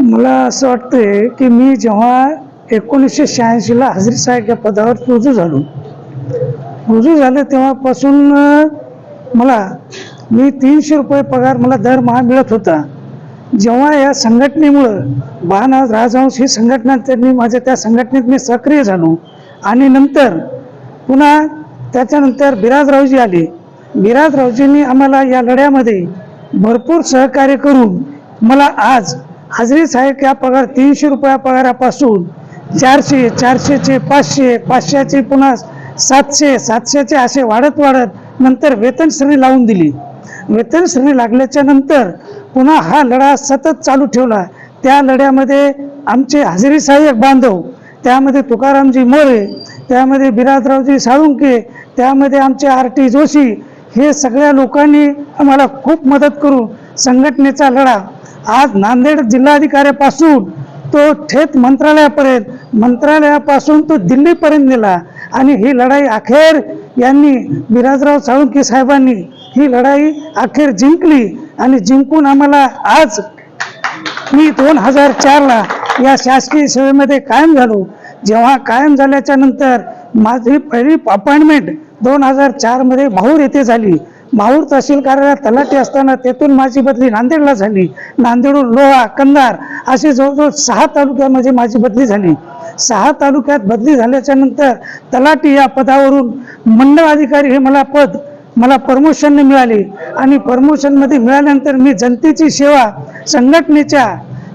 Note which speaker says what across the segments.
Speaker 1: मला असं वाटतंय की मी जेव्हा एकोणीसशे शहाऐंशीला हजरी साहेब या पदावर रुजू झालो. रुजू झालं तेव्हापासून मला मी तीनशे रुपये पगार मला दरमहा मिळत होता. जेव्हा या संघटनेमुळं बाळानाथ राजहंस ही संघटना त्यांनी माझ्या त्या संघटनेत मी सक्रिय झालो. आणि नंतर पुन्हा त्याच्यानंतर बिराजरावजी आले. बिराजरावजींनी आम्हाला या लढ्यामध्ये भरपूर सहकार्य करून मला आज हजरी साहेब या पगार तीनशे रुपया पगारापासून चारशे चारशेचे पाचशे पाचशेचे पुन्हा सातशे सातशेचे असे वाढत वाढत नंतर वेतन श्रेणी लावून दिली. वेतन श्रेणी लागल्याच्या नंतर पुन्हा हा लढा सतत चालू ठेवला. त्या लढ्यामध्ये आमचे हजेरी सहाय्यक बांधव त्यामध्ये तुकारामजी मोरे त्यामध्ये बिराजरावजी साळुंके त्यामध्ये आमचे आर टी जोशी हे सगळ्या लोकांनी आम्हाला खूप मदत करून संघटनेचा लढा आज नांदेड जिल्हाधिकाऱ्यापासून तो थेट मंत्रालयापर्यंत मंत्रालयापासून तो दिल्लीपर्यंत नेला. आणि ही लढाई अखेर यांनी बिराजराव साळुंके साहेबांनी ही लढाई अखेर जिंकली. आणि जिंकून आम्हाला आज मी दोन हजार चारला या शासकीय सेवेमध्ये कायम झालो. जेव्हा कायम झाल्याच्यानंतर माझी पहिली अपॉइंटमेंट दोन हजार चारमध्ये माहूर येथे झाली. माहूर तहसील कार्यालयात तलाठी असताना तेथून माझी बदली नांदेडला झाली. नांदेडून लोहा कंधार असे जवळजवळ सहा तालुक्यामध्ये माझी बदली झाली. सहा तालुक्यात बदली झाल्याच्यानंतर तलाठी या पदावरून मंडळ अधिकारी हे मला पद मला प्रमोशनने मिळाले. आणि प्रमोशनमध्ये मिळाल्यानंतर मी जनतेची सेवा संघटनेच्या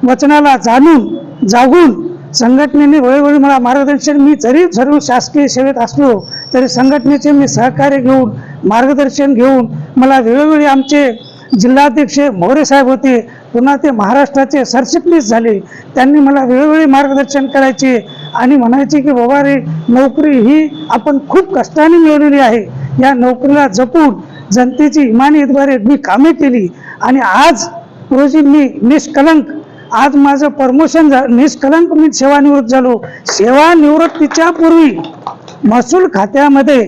Speaker 1: वचनाला जाणून जागून संघटनेने वेळोवेळी मला मार्गदर्शन मी जरी सर्व शासकीय सेवेत असलो तरी संघटनेचे मी सहकार्य घेऊन मार्गदर्शन घेऊन मला वेळोवेळी आमचे जिल्हाध्यक्ष मोरे साहेब होते पुन्हा ते महाराष्ट्राचे सरचिटणीस झाले. त्यांनी मला वेळोवेळी मार्गदर्शन करायचे आणि म्हणायचे की बाबा रे नोकरी ही आपण खूप कष्टाने मिळवलेली आहे. या नोकरीला जपून जनतेची इमानीद्वारे मी कामे केली आणि आज रोजी मी निष्कलंक. आज माझं प्रमोशन झा निष्कलंक मी सेवानिवृत्त झालो. सेवानिवृत्तीच्या पूर्वी महसूल खात्यामध्ये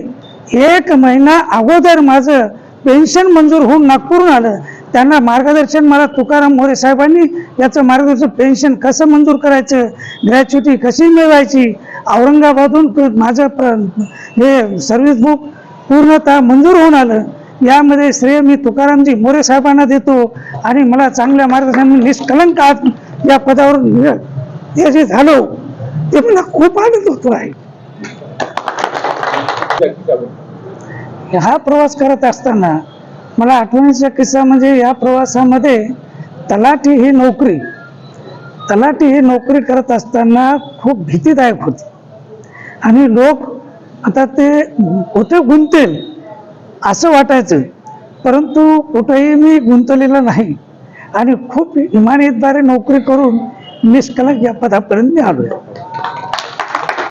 Speaker 1: एक महिना अगोदर माझं पेन्शन मंजूर होऊन नागपूरहून आलं. त्यांना मार्गदर्शन मला तुकाराम मोरे साहेबांनी याचं मार्गदर्शन पेन्शन कसं मंजूर करायचं ग्रॅच्युटी कशी मिळवायची औरंगाबादहून माझं प्र हे सर्व्हिस बुक पूर्णतः मंजूर होऊन आलं. यामध्ये श्रेय मी तुकारामजी मोरे साहेबांना देतो आणि मला चांगल्या मार्गदर्शन मी निष्कलंक या पदावरून हे जे झालो. ते मला खूप आनंद होतो आहे हा प्रवास करत असताना मला आठवणीचा किस्सा म्हणजे या प्रवासामध्ये तलाठी ही नोकरी तलाठी ही नोकरी करत असताना खूप भीतीदायक होती. आणि लोक आता ते कुठे गुंतेल असं वाटायचं परंतु कुठेही मी गुंतलेलं नाही आणि खूप इमानीद्वारे नोकरी करून निष्कलंक या पदापर्यंत मी आलोय.